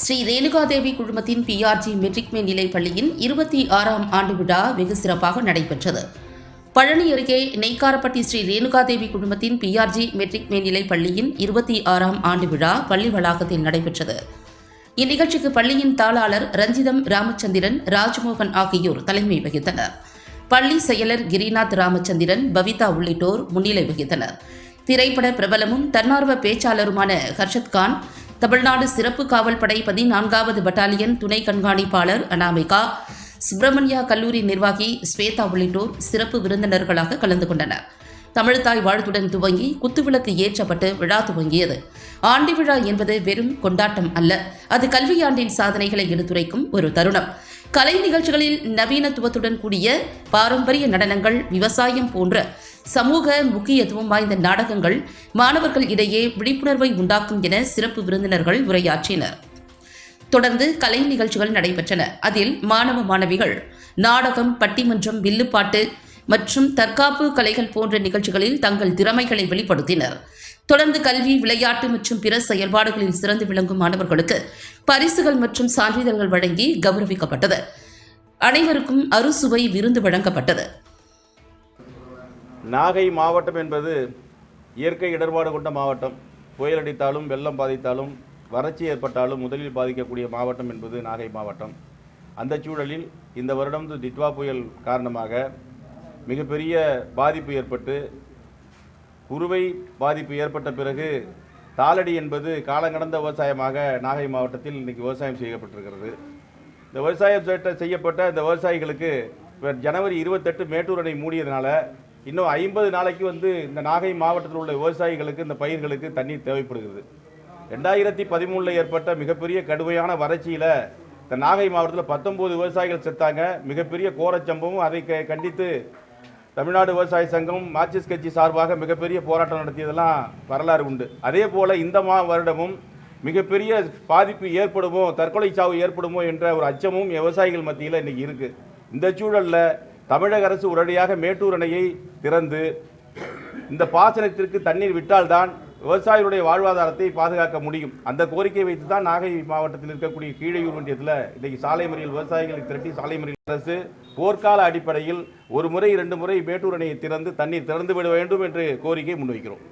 ஸ்ரீ ரேணுகாதேவி குழுமத்தின் PRG matric மேல்நிலை பள்ளியின் இருபத்தி ஆறாம் ஆண்டு விழா வெகு சிறப்பாக நடைபெற்றது. பழனி அருகே நெய்க்காரப்பட்டி ஸ்ரீ ரேணுகாதேவி குழுமத்தின் பிஆர்ஜி மெட்ரிக் மேல்நிலை பள்ளியின் இருபத்தி ஆறாம் ஆண்டு விழா பள்ளி வளாகத்தில் நடைபெற்றது. இந்நிகழ்ச்சிக்கு பள்ளியின் தாளாளர் ரஞ்சிதம் ராமச்சந்திரன் ராஜ்மோகன் ஆகியோர் தலைமை வகித்தனர். பள்ளி செயலர் கிரிநாத் ராமச்சந்திரன் பவிதா உள்ளிட்டோர் முன்னிலை வகித்தனர். திரைப்பட பிரபலமும் தன்னார்வ பேச்சாளருமான ஹர்ஷத்கான் தமிழ்நாடு சிறப்பு காவல் படை பதினான்காவது பட்டாலியன் துணை கண்காணிப்பாளர் அனாமிகா சுப்பிரமணியா கல்லூரி நிர்வாகி ஸ்வேதா உள்ளிட்டோர் சிறப்பு விருந்தினர்களாக கலந்து கொண்டனர். தமிழ்தாய் வாழ்த்துடன் துவங்கி குத்துவிளக்கு ஏற்றப்பட்டு விழா துவங்கியது. ஆண்டு விழா என்பது வெறும் கொண்டாட்டம் அல்ல. அது கல்வியாண்டின் சாதனைகளை எடுத்துரைக்கும் ஒரு தருணம். கலை நிகழ்ச்சிகளில் நவீனத்துவத்துடன் கூடிய பாரம்பரிய நடனங்கள் விவசாயம் போன்ற சமூக முக்கியத்துவம் வாய்ந்த நாடகங்கள் மாணவர்கள் இடையே விழிப்புணர்வை உண்டாக்கும் என சிறப்பு விருந்தினர்கள் உரையாற்றினர். தொடர்ந்து கலை நிகழ்ச்சிகள் நடைபெற்றன. அதில் மாணவ மாணவிகள் நாடகம் பட்டிமன்றம் வில்லுப்பாட்டு மற்றும் தற்காப்பு கலைகள் போன்ற நிகழ்ச்சிகளில் தங்கள் திறமைகளை வெளிப்படுத்தினர். தொடர்ந்து கல்வி விளையாட்டு மற்றும் பிற செயல்பாடுகளில் சிறந்து விளங்கும் மாணவர்களுக்கு பரிசுகள் மற்றும் சான்றிதழ்கள் வழங்கி கௌரவிக்கப்பட்டது. அனைவருக்கும் அறுசுவை விருந்து வழங்கப்பட்டது. நாகை மாவட்டம் என்பது இயற்கை இடர்பாடு கொண்ட மாவட்டம். புயல் அடித்தாலும் வெள்ளம் பாதித்தாலும் வறட்சி ஏற்பட்டாலும் முதலில் பாதிக்கக்கூடிய மாவட்டம் என்பது நாகை மாவட்டம். அந்த சூழலில் இந்த வருடம் திட்வா புயல் காரணமாக மிகப்பெரிய பாதிப்பு ஏற்பட்டு குறுவை பாதிப்பு ஏற்பட்ட பிறகு தாளடி என்பது காலங்கடந்த விவசாயமாக நாகை மாவட்டத்தில் இன்றைக்கி விவசாயம் செய்யப்பட்டிருக்கிறது. இந்த விவசாயம் செய்யப்பட்ட இந்த விவசாயிகளுக்கு ஜனவரி இருபத்தெட்டு மேட்டூர் அணை மூடியதுனால இன்னும் ஐம்பது நாளைக்கு வந்து இந்த நாகை மாவட்டத்தில் உள்ள விவசாயிகளுக்கு இந்த பயிர்களுக்கு தண்ணீர் தேவைப்படுகிறது. ரெண்டாயிரத்தி பதிமூணில் ஏற்பட்ட மிகப்பெரிய கடுமையான வறட்சியில் இந்த நாகை மாவட்டத்தில் பத்தொம்போது விவசாயிகள் செத்தாங்க. மிகப்பெரிய கோரச்சம்பவம் அதை க- கண்டித்து தமிழ்நாடு விவசாய சங்கம் மார்க்சிஸ்ட் கட்சி சார்பாக மிகப்பெரிய போராட்டம் நடத்தியதெல்லாம் வரலாறு உண்டு. அதே போல் இந்த மா வருடமும் மிகப்பெரிய பாதிப்பு ஏற்படுமோ தற்கொலை சாவு ஏற்படுமோ என்ற ஒரு அச்சமும் விவசாயிகள் மத்தியில் இன்றைக்கி இருக்குது இந்த சூழலில் தமிழக அரசு உடனடியாக மேட்டூர் அணையை திறந்து இந்த பாசனத்திற்கு தண்ணீர் விட்டால்தான் விவசாயிகளுடைய வாழ்வாதாரத்தை பாதுகாக்க முடியும். அந்த கோரிக்கை வைத்து தான் நாகை மாவட்டத்தில் இருக்கக்கூடிய கீழையூர் ஒன்றியத்தில் இன்றைக்கு சாலை மறியல் விவசாயிகளை திரட்டி சாலை மறியல் அரசு போர்க்கால அடிப்படையில் ஒரு முறை இரண்டு முறை மேட்டூர் அணையை திறந்து தண்ணீர் திறந்து விட வேண்டும் என்று கோரிக்கை முன்வைக்கிறோம்.